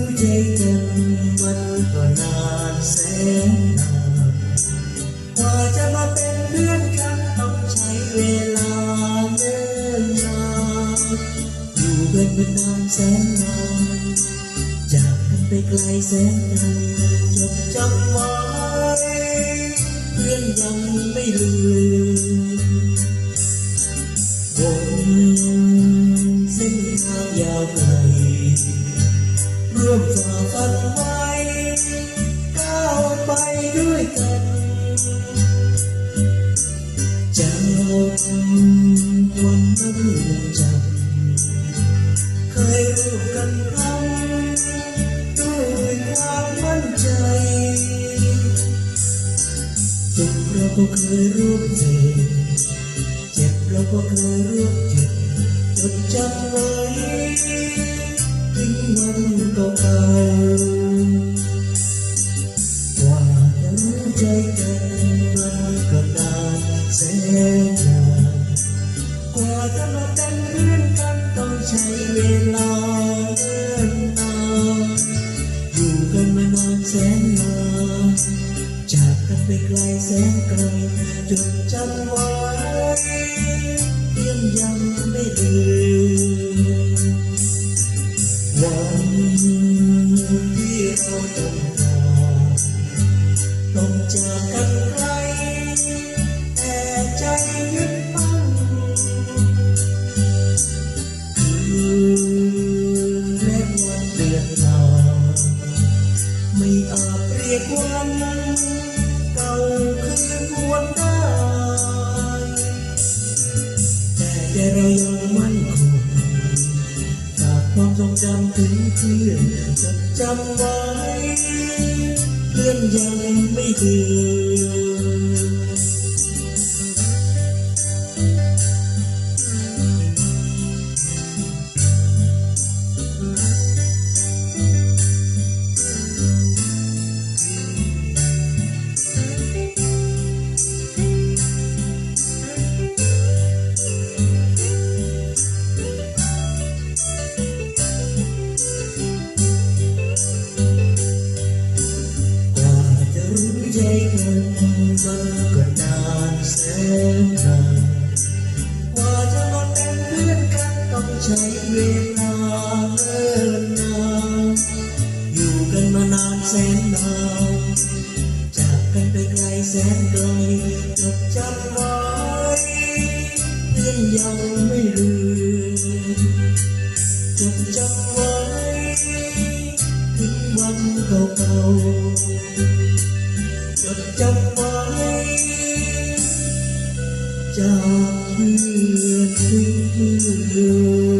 อใจกันวันก็นานแสนนานกว่าจะมาเป็นเพื่อนกันต้องใช้เวลาเนิ่นนานอยู่กันมานานแสนนานจากกันไปไกลแสนไกลจดจำไว้เพื่อนยังไม่ลืมบนเส้นทางยาวไกล ด้วยกันจำวันนั้นยังจำเคยร่วมกันทำด้วยความมั่นใจสุขเราก็เคยร่วมเจ็บเจ็บเราก็เคยร่วมเจ็บจดจำไว้ถึงวันเก่า กว่าจะมาเป็นเพื่อนกันต้องใช้เวลาเนิ่นนานอยู่กันมานานแสนนานจากกันไปไกลแสนไกลจดจำไว้ยังยังไม่ลืมวันที่เราต้องจากต้องจากกัน ไม่อาจเรียกวันเก่าคืนวนได้แต่ใจเรายังมั่นคงฝากความทรงจำถึงเพื่อนจดจำไว้เพื่อนยังไม่ลืม กันมันก็นานแสนนานกว่าจะมาเป็นเพื่อนกันต้องใช้เวลาเนิ่นนานอยู่กันมานานแสนนานจากกันไปไกลแสนไกลจดจำไว้เพื่อนยังไม่ลืมจดจำไว้ถึงวันเก่าๆ จดจำไว้จากเพื่อนเพื่อ